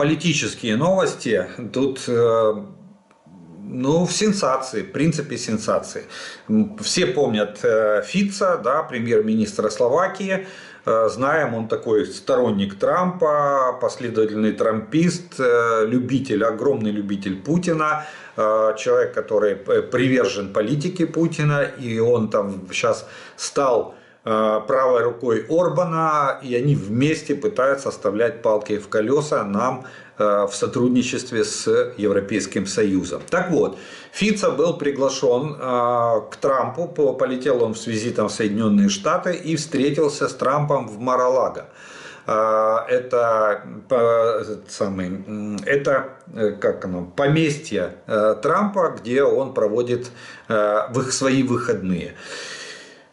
политические новости. Тут ну, в сенсации, в принципе, сенсации. Все помнят Фица, да, премьер-министра Словакии. Знаем, он такой сторонник Трампа, последовательный трампист, любитель, огромный любитель Путина, человек, который привержен политике Путина, и он там сейчас стал Э, правой рукой Орбана, и они вместе пытаются оставлять палки в колеса нам э, в сотрудничестве с Европейским Союзом. Так вот, Фица был приглашен э, к Трампу, полетел он с визитом в Соединенные Штаты и встретился с Трампом в Маралага. Это, самый, это как оно, поместье Трампа, где он проводит свои выходные.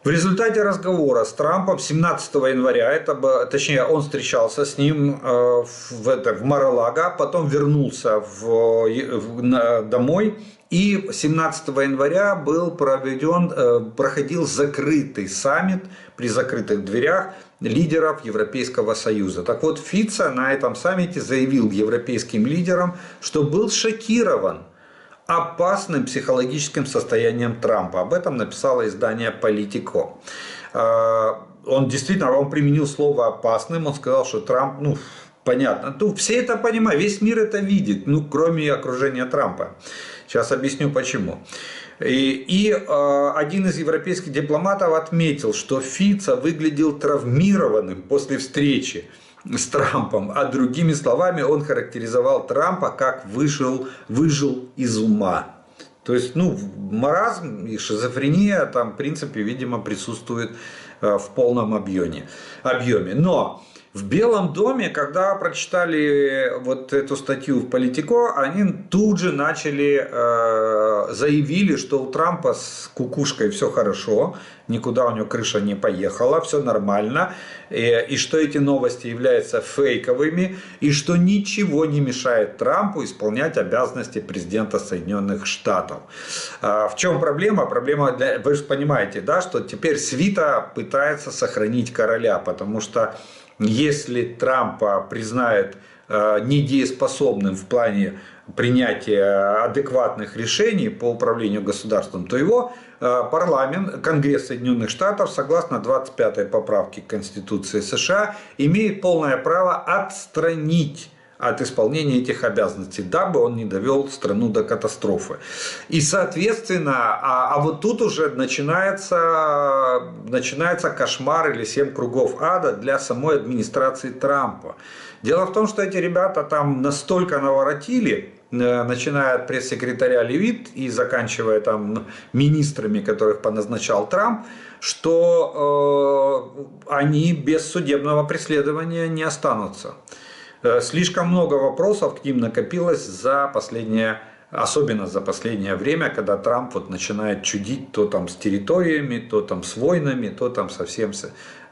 В результате разговора с Трампом 17 января, это, точнее он встречался с ним э, в, это, в Маралага, потом вернулся в, в, на, домой и 17 января был проведен, э, проходил закрытый саммит при закрытых дверях лидеров Европейского Союза. Так вот, Фица на этом саммите заявил европейским лидерам, что был шокирован опасным психологическим состоянием Трампа. Об этом написало издание «Политико». А, он действительно, он применил слово «опасным», он сказал, что Трамп, ну, понятно, ну, все это понимают, весь мир это видит, ну, кроме окружения Трампа. Сейчас объясню почему. И, и э, один из европейских дипломатов отметил, что Фица выглядел травмированным после встречи с Трампом, а другими словами он характеризовал Трампа как вышел, выжил из ума. То есть, ну, маразм и шизофрения там, в принципе, видимо, присутствует э, в полном объеме. объеме. Но в Белом доме, когда прочитали вот эту статью в Политико, они тут же начали, э, заявили, что у Трампа с кукушкой все хорошо, никуда у него крыша не поехала, все нормально, и, и что эти новости являются фейковыми, и что ничего не мешает Трампу исполнять обязанности президента Соединенных Штатов. А в чем проблема? Проблема, для, вы же понимаете, да, что теперь свита пытается сохранить короля, потому что если Трампа признает э, недееспособным в плане принятия адекватных решений по управлению государством, то его э, парламент, Конгресс Соединенных Штатов, согласно 25-й поправке Конституции США, имеет полное право отстранить от исполнения этих обязанностей, дабы он не довел страну до катастрофы. И, соответственно, а, а вот тут уже начинается, начинается кошмар или семь кругов ада для самой администрации Трампа. Дело в том, что эти ребята там настолько наворотили, э, начиная от пресс-секретаря Левит и заканчивая там министрами, которых поназначал Трамп, что э, они без судебного преследования не останутся. Э, слишком много вопросов к ним накопилось за последнее особенно за последнее время, когда Трамп вот начинает чудить то там с территориями, то там с войнами, то там совсем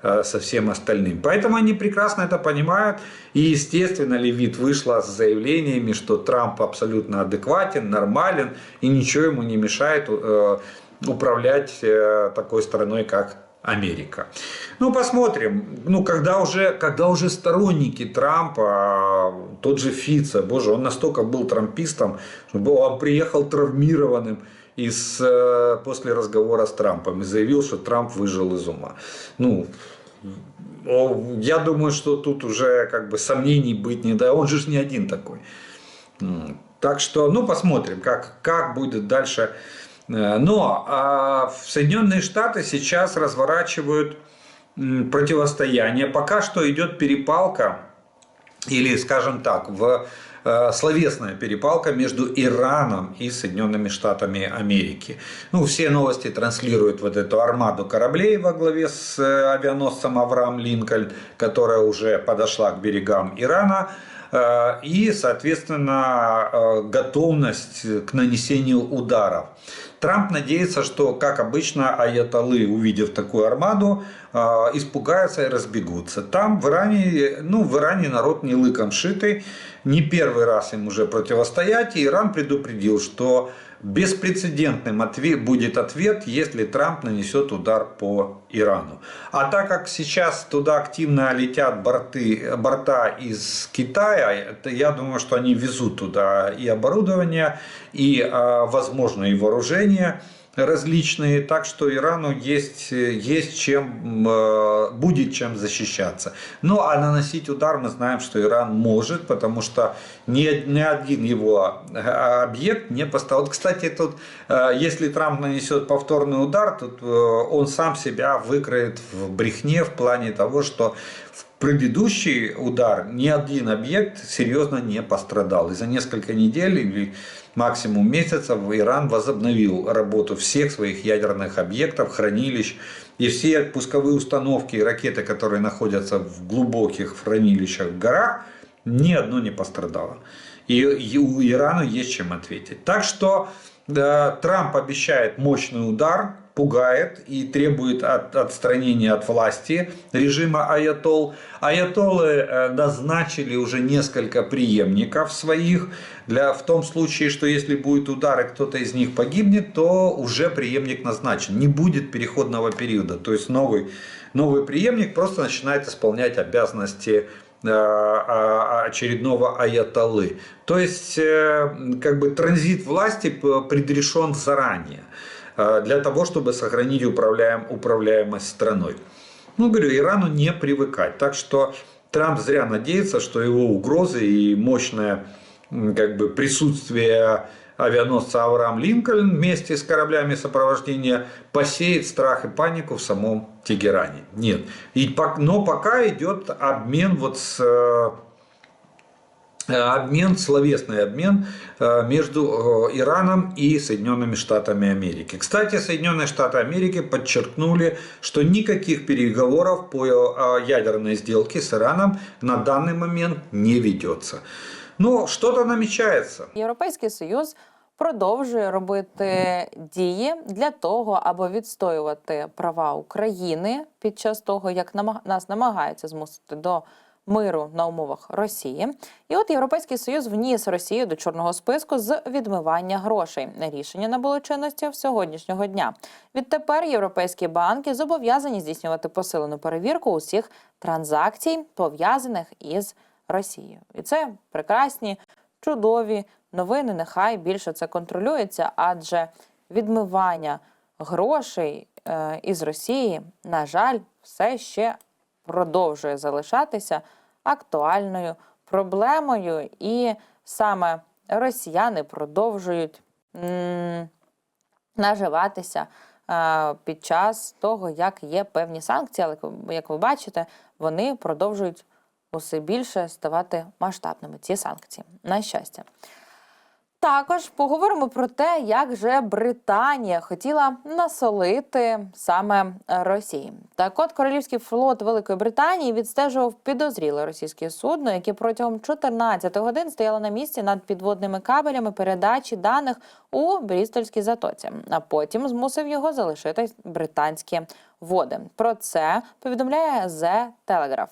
э, со всем остальным. Поэтому они прекрасно это понимают. И, естественно, Левит вышла с заявлениями, что Трамп абсолютно адекватен, нормален, и ничего ему не мешает э, управлять такой страной, как Америка. Ну, посмотрим. Ну, когда уже, когда уже сторонники Трампа, тот же Фица, боже, он настолько был трампистом, что он приехал травмированным из, э, после разговора с Трампом и заявил, что Трамп выжил из ума. Ну, я думаю, что тут уже как бы сомнений быть не да. Он же не один такой. Так что, ну, посмотрим, как, как будет дальше но а Соединенные Штаты сейчас разворачивают противостояние. Пока что идет перепалка, или, скажем так, в э, словесная перепалка между Ираном и Соединенными Штатами Америки. Ну, все новости транслируют вот эту армаду кораблей во главе с э, авианосцем Авраам Линкольн, которая уже подошла к берегам Ирана. И, соответственно, готовность к нанесению ударов. Трамп надеется, что, как обычно, аяталы, увидев такую армаду, а, испугаются и разбегутся. Там в Иране, ну, в Иране народ не лыком шитый, не первый раз им уже противостоять, и Иран предупредил, что беспрецедентным ответ, будет ответ, если Трамп нанесет удар по Ирану. А так как сейчас туда активно летят борты, борта из Китая, это, я думаю, что они везут туда и оборудование, и, а, возможно, и вооружение различные, так что Ирану есть, есть чем, э, будет чем защищаться. Ну а наносить удар мы знаем, что Иран может, потому что ни, ни один его э, объект не пострадал. Вот, кстати, тут, э, если Трамп нанесет повторный удар, тут он сам себя выкроет в брехне в плане того, что в предыдущий удар ни один объект серьезно не пострадал. И за несколько недель или максимум месяцев Иран возобновил работу всех своих ядерных объектов, хранилищ. И все пусковые установки и ракеты, которые находятся в глубоких хранилищах в горах, ни одно не пострадало. И у Ирана есть чем ответить. Так что Трамп обещает мощный удар, пугает и требует от, отстранения от власти режима Аятол. Аятолы э, назначили уже несколько преемников своих. Для, в том случае, что если будет удар и кто-то из них погибнет, то уже преемник назначен. Не будет переходного периода. То есть новый, новый преемник просто начинает исполнять обязанности э, а, очередного аятолы. То есть, э, как бы транзит власти предрешен заранее. Э, для того, чтобы сохранить управляем, управляемость страной. Ну, говорю, Ирану не привыкать. Так что Трамп зря надеется, что его угрозы и мощное как бы, присутствие авианосца Авраам Линкольн вместе с кораблями сопровождения посеет страх и панику в самом Тегеране. Нет. И, но пока идет обмен вот с Э, обмен, словесный обмен э, между э, Ираном и Соединенными Штатами Америки. Кстати, Соединенные Штаты Америки подчеркнули, что никаких переговоров по ядерной сделке с Ираном на данный момент не ведется. Ну, что-то намечается. Європейський Союз продовжує робити дії для того, аби відстоювати права України під час того, як намаг- нас намагаються змусити до миру на умовах Росії. І от Європейський Союз вніс Росію до чорного списку з відмивання грошей. Рішення набуло чинності сьогоднішнього дня. Відтепер європейські банки зобов'язані здійснювати посилену перевірку усіх транзакцій, пов'язаних із Росією. І це прекрасні, чудові новини. Нехай більше це контролюється, адже відмивання грошей е, із Росії, на жаль, все ще продовжує залишатися актуальною проблемою, і саме росіяни продовжують м, наживатися е, під час того, як є певні санкції, але як ви бачите, вони продовжують усе більше ставати масштабними. Ці санкції, на щастя. Також поговоримо про те, як же Британія хотіла насолити саме Росії. Так от Королівський флот Великої Британії відстежував підозріле російське судно, яке протягом 14 годин стояло на місці над підводними кабелями передачі даних у Брістольській затоці, а потім змусив його залишити британські води. Про це повідомляє The Telegraph.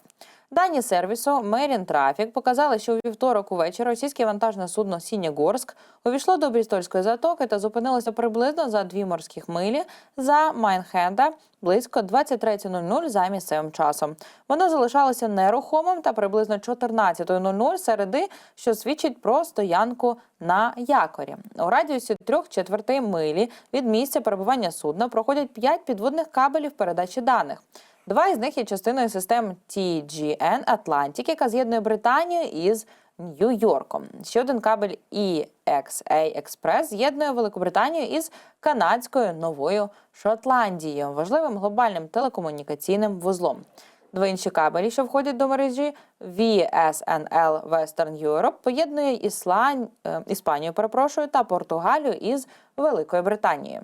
Дані сервісу Marine Traffic показали, що у вівторок увечері російське вантажне судно Сінєгорськ увійшло до Брістольської затоки та зупинилося приблизно за дві морських милі за Майнхенда близько 23.00 за місцевим часом. Воно залишалося нерухомим та приблизно 14.00 середи, що свідчить про стоянку на якорі. У радіусі трьох четвертей милі від місця перебування судна проходять п'ять підводних кабелів передачі даних. Два із них є частиною систем TGN Atlantic, яка з'єднує Британію із Нью-Йорком. Ще один кабель EXA Express з'єднує Великобританію із канадською новою Шотландією, важливим глобальним телекомунікаційним вузлом. Два інші кабелі, що входять до мережі VSNL Western Europe, поєднує Іслань... е, Іспанію, перепрошую, та Португалію із Великою Британією.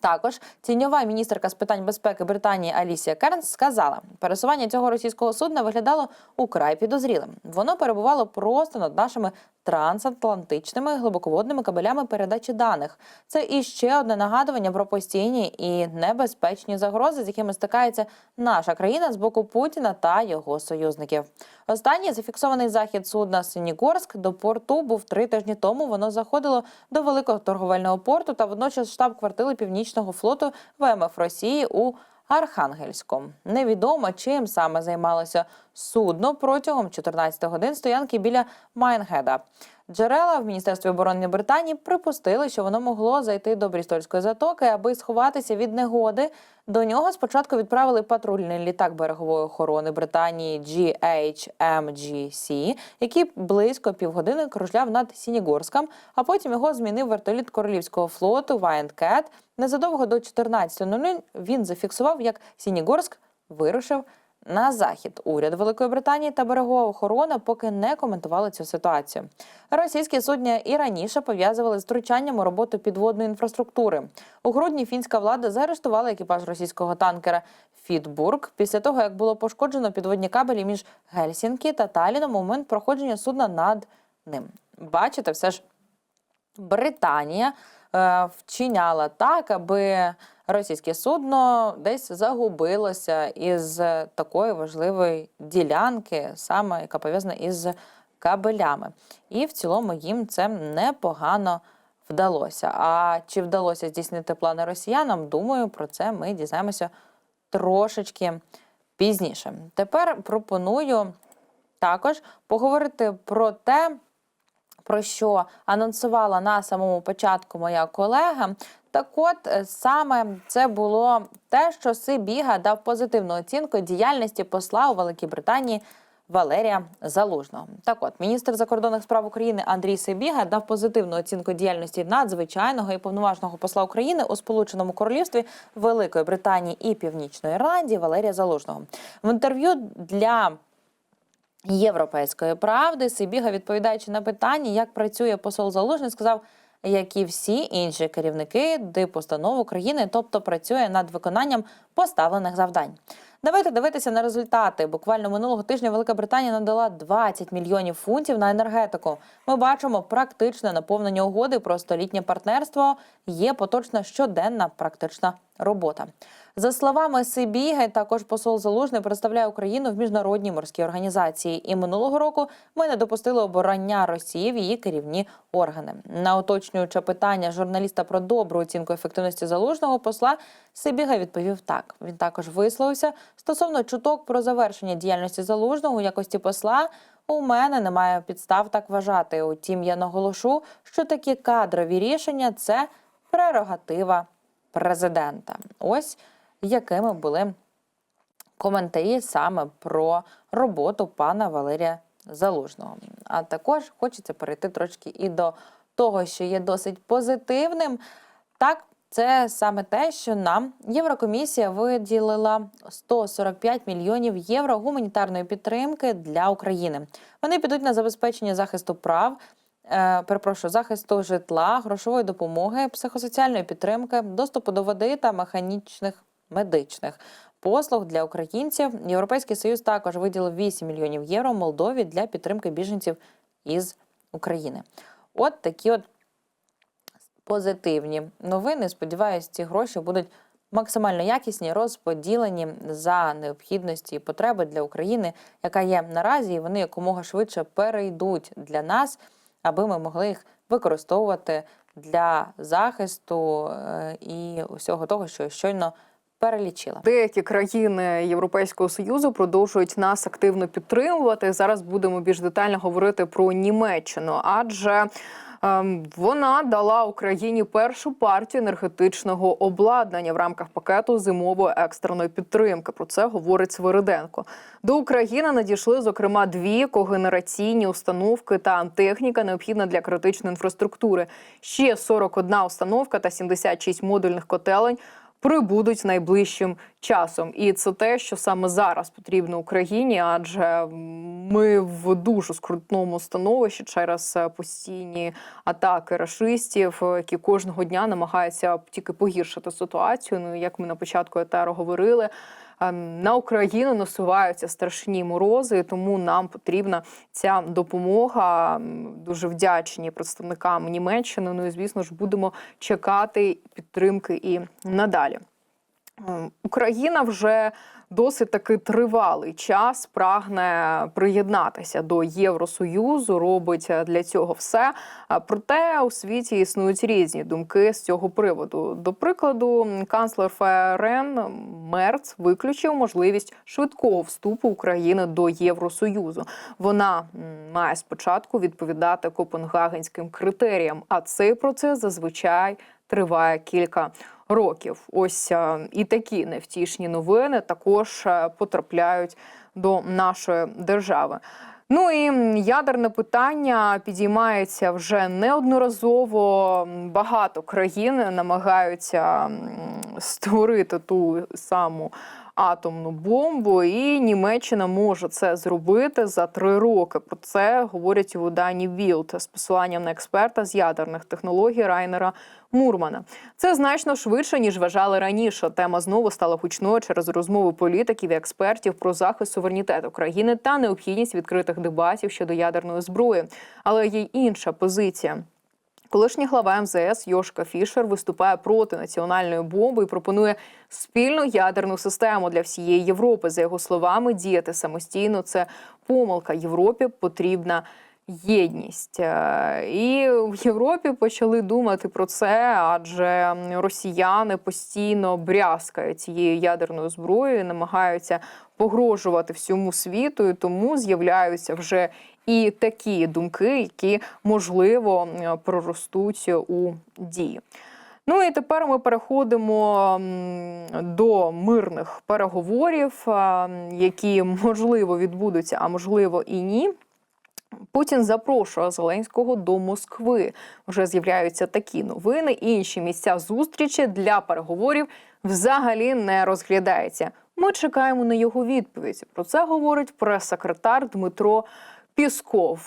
Також тіньова міністерка з питань безпеки Британії Алісія Кернс сказала, пересування цього російського судна виглядало украй підозрілим. Воно перебувало просто над нашими трансатлантичними глибоководними кабелями передачі даних. Це іще одне нагадування про постійні і небезпечні загрози, з якими стикається наша країна з боку Путіна та його союзників. Останній зафіксований захід судна Синігорськ до порту був три тижні тому. Воно заходило до великого торговельного порту та водночас штаб-квартири Північного флоту ВМФ Росії у Архангельську. Невідомо, чим саме займалося судно протягом 14 годин стоянки біля Майнгеда. Джерела в міністерстві оборони Британії припустили, що воно могло зайти до Брістольської затоки, аби сховатися від негоди. До нього спочатку відправили патрульний літак берегової охорони Британії GHMGC, який близько півгодини кружляв над Сінігорськом, а потім його змінив вертоліт королівського флоту Wildcat. Незадовго до 14.00 він зафіксував, як Сінігорськ вирушив на захід. Уряд Великої Британії та берегова охорона поки не коментували цю ситуацію. Російські судня і раніше пов'язували з втручанням у роботу підводної інфраструктури. У грудні фінська влада заарештувала екіпаж російського танкера Фітбург після того, як було пошкоджено підводні кабелі між Гельсінкі та Таліном у момент проходження судна над ним. Бачите, все ж Британія вчиняла так, аби російське судно десь загубилося із такої важливої ділянки, саме яка пов'язана із кабелями. І в цілому їм це непогано вдалося. А чи вдалося здійснити плани росіянам? Думаю, про це ми дізнаємося трошечки пізніше. Тепер пропоную також поговорити про те, про що анонсувала на самому початку моя колега. Так от е, саме це було те, що Сибіга дав позитивну оцінку діяльності посла у Великій Британії Валерія Залужного. Так от, міністр закордонних справ України Андрій Сибіга дав позитивну оцінку діяльності надзвичайного і повноважного посла України у Сполученому Королівстві Великої Британії і Північної Ірландії Валерія Залужного. В інтерв'ю для Європейської правди Сибіга, відповідаючи на питання, як працює посол Залужний, сказав, як і всі інші керівники дипустанов України, тобто працює над виконанням поставлених завдань. Давайте дивитися на результати. Буквально минулого тижня Велика Британія надала 20 мільйонів фунтів на енергетику. Ми бачимо практичне наповнення угоди про столітнє партнерство. Є поточна щоденна практична робота. За словами Сибіги, також посол Залужний представляє Україну в міжнародній морській організації. І минулого року ми не допустили оборання Росії в її керівні органи. На уточнююче питання журналіста про добру оцінку ефективності залужного посла Сибіга відповів так. Він також висловився стосовно чуток про завершення діяльності залужного у якості посла. У мене немає підстав так вважати. Утім, я наголошу, що такі кадрові рішення це прерогатива президента. Ось якими були коментарі саме про роботу пана Валерія Залужного. А також хочеться перейти трошки і до того, що є досить позитивним. Так, це саме те, що нам Єврокомісія виділила 145 мільйонів євро гуманітарної підтримки для України. Вони підуть на забезпечення захисту прав. е, Перепрошую, захисту житла, грошової допомоги, психосоціальної підтримки, доступу до води та механічних медичних послуг для українців. Європейський союз також виділив 8 мільйонів євро Молдові для підтримки біженців із України. От такі от позитивні новини. Сподіваюсь, ці гроші будуть максимально якісні, розподілені за необхідності і потреби для України, яка є наразі, і вони якомога швидше перейдуть для нас, аби ми могли їх використовувати для захисту е, і усього того, що щойно перелічила. Деякі країни Європейського союзу продовжують нас активно підтримувати. Зараз будемо більш детально говорити про Німеччину, адже вона дала Україні першу партію енергетичного обладнання в рамках пакету зимової екстреної підтримки. Про це говорить Свириденко. До України надійшли зокрема дві когенераційні установки та техніка, необхідна для критичної інфраструктури. Ще 41 установка та 76 модульних котелень прибудуть найближчим часом. І це те, що саме зараз потрібно Україні, адже ми в дуже скрутному становищі через е, постійні атаки рашистів, е, які кожного дня намагаються тільки погіршити ситуацію. Ну як ми на початку етеру говорили. Ем, на Україну насуваються страшні морози, тому нам потрібна ця допомога. Дуже вдячні представникам Німеччини. Ну і звісно ж будемо чекати підтримки і надалі. Ем, Україна вже досить таки тривалий час прагне приєднатися до Євросоюзу, робить е, для цього все. Проте у світі існують різні думки з цього приводу. До прикладу, канцлер ФРН Мерц виключив можливість швидкого вступу України до Євросоюзу. Вона має спочатку відповідати копенгагенським критеріям, а цей процес зазвичай триває кілька років. Ось е, і такі невтішні новини також е, потрапляють до нашої держави. Ну і ядерне питання підіймається вже неодноразово. Багато країн намагаються створити ту саму атомну бомбу, і Німеччина може це зробити за три роки. Про це говорять у виданні Вілд з посиланням на експерта з ядерних технологій Райнера Мурмана. Це значно швидше ніж вважали раніше. Тема знову стала гучною через розмови політиків і експертів про захист суверенітету країни та необхідність відкритих дебатів щодо ядерної зброї. Але є інша позиція. Колишній глава МЗС Йошка Фішер виступає проти національної бомби і пропонує спільну ядерну систему для всієї Європи. За його словами, діяти самостійно це помилка. Європі потрібна єдність. Е, І в Європі почали думати про це, адже росіяни постійно брязкають цією ядерною зброєю, намагаються погрожувати всьому світу, і тому з'являються вже і такі думки, які можливо проростуть у дії. Ну і тепер ми переходимо до мирних переговорів, які можливо відбудуться, а можливо і ні. Путін запрошує Зеленського до Москви. Вже з'являються такі новини. Інші місця зустрічі для переговорів взагалі не розглядається. Ми чекаємо на його відповідь. Про це говорить прес-секретар Дмитро Пісков.